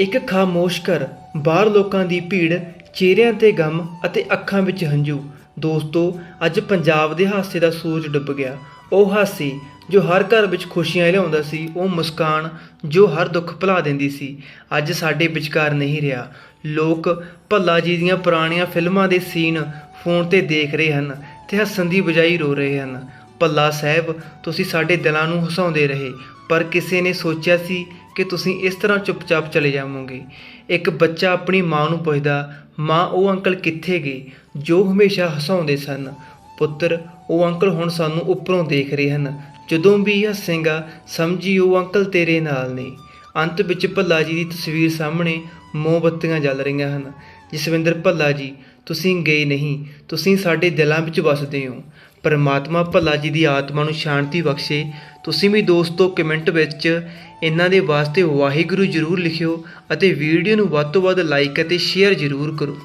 ਇੱਕ ਖਾਮੋਸ਼ ਘਰ, ਬਾਹਰ ਲੋਕਾਂ ਦੀ ਭੀੜ, ਚਿਹਰਿਆਂ ਤੇ ਗਮ ਅਤੇ ਅੱਖਾਂ ਵਿੱਚ ਹੰਝੂ। ਦੋਸਤੋ, ਅੱਜ ਪੰਜਾਬ ਦੇ ਹਾਸੇ ਦਾ ਸੂਰਜ ਡੁੱਬ ਗਿਆ। ਉਹ ਹਾਸੀ ਜੋ ਹਰ ਘਰ ਵਿੱਚ ਖੁਸ਼ੀਆਂ ਲਿਆਉਂਦਾ ਸੀ, ਉਹ ਮੁਸਕਾਨ ਜੋ ਹਰ ਦੁੱਖ ਭੁਲਾ ਦਿੰਦੀ ਸੀ। ਅੱਜ ਸਾਡੇ ਵਿਚਕਾਰ ਨਹੀਂ ਰਿਹਾ। ਲੋਕ ਭੱਲਾ ਜੀ ਦੀਆਂ ਪੁਰਾਣੀਆਂ ਫਿਲਮਾਂ ਦੇ ਸੀਨ ਫੋਨ ਤੇ ਦੇਖ ਰਹੇ ਹਨ ਤੇ ਹੱਸਣ ਦੀ ਬਜਾਈ ਰੋ ਰਹੇ ਹਨ। ਭੱਲਾ ਸਾਹਿਬ, ਤੁਸੀਂ ਸਾਡੇ ਦਿਲਾਂ ਨੂੰ ਹਸਾਉਂਦੇ ਰਹੇ, ਪਰ ਕਿਸੇ ਨੇ ਸੋਚਿਆ ਸੀ ਕਿ ਤੁਸੀਂ ਇਸ ਤਰ੍ਹਾਂ ਚੁੱਪਚਾਪ ਚਲੇ ਜਾਵੋਗੇ। ਇੱਕ ਬੱਚਾ ਆਪਣੀ ਮਾਂ ਨੂੰ ਪੁੱਛਦਾ, ਮਾਂ, ਉਹ ਅੰਕਲ ਕਿੱਥੇ ਗਏ? ਜੋ ਹਮੇਸ਼ਾ ਹਸਾਉਂਦੇ ਸਨ। ਪੁੱਤਰ, ਉਹ ਅੰਕਲ ਹੁਣ ਸਾਨੂੰ ਉੱਪਰੋਂ ਦੇਖ ਰਹੇ ਹਨ। ਜਦੋਂ ਵੀ ਹੱਸੇਗਾ, ਸਮਝੀ ਉਹ ਅੰਕਲ ਤੇਰੇ ਨਾਲ ਨੇ। ਅੰਤ ਵਿੱਚ ਭੱਲਾ ਜੀ ਦੀ ਤਸਵੀਰ ਸਾਹਮਣੇ ਮੋਮਬੱਤੀਆਂ ਜਲ ਰਹੀਆਂ ਹਨ। ਜਸਵਿੰਦਰ ਭੱਲਾ ਜੀ, ਤੁਸੀਂ ਗਏ ਨਹੀਂ। ਤੁਸੀਂ ਸਾਡੇ ਦਿਲਾਂ ਵਿੱਚ ਵਸਦੇ ਹੋ। ਪਰਮਾਤਮਾ ਭੱਲਾ ਜੀ ਦੀ ਆਤਮਾ ਨੂੰ ਸ਼ਾਂਤੀ ਬਖਸ਼ੇ। ਤੁਸੀਂ ਵੀ ਦੋਸਤੋ ਕਮੈਂਟ ਵਿੱਚ ਇਹਨਾਂ ਦੇ ਵਾਸਤੇ ਵਾਹਿਗੁਰੂ ਜ਼ਰੂਰ ਲਿਖਿਓ ਅਤੇ ਵੀਡੀਓ ਨੂੰ ਵੱਧ ਤੋਂ ਵੱਧ ਲਾਈਕ ਅਤੇ ਸ਼ੇਅਰ ਜ਼ਰੂਰ ਕਰੋ।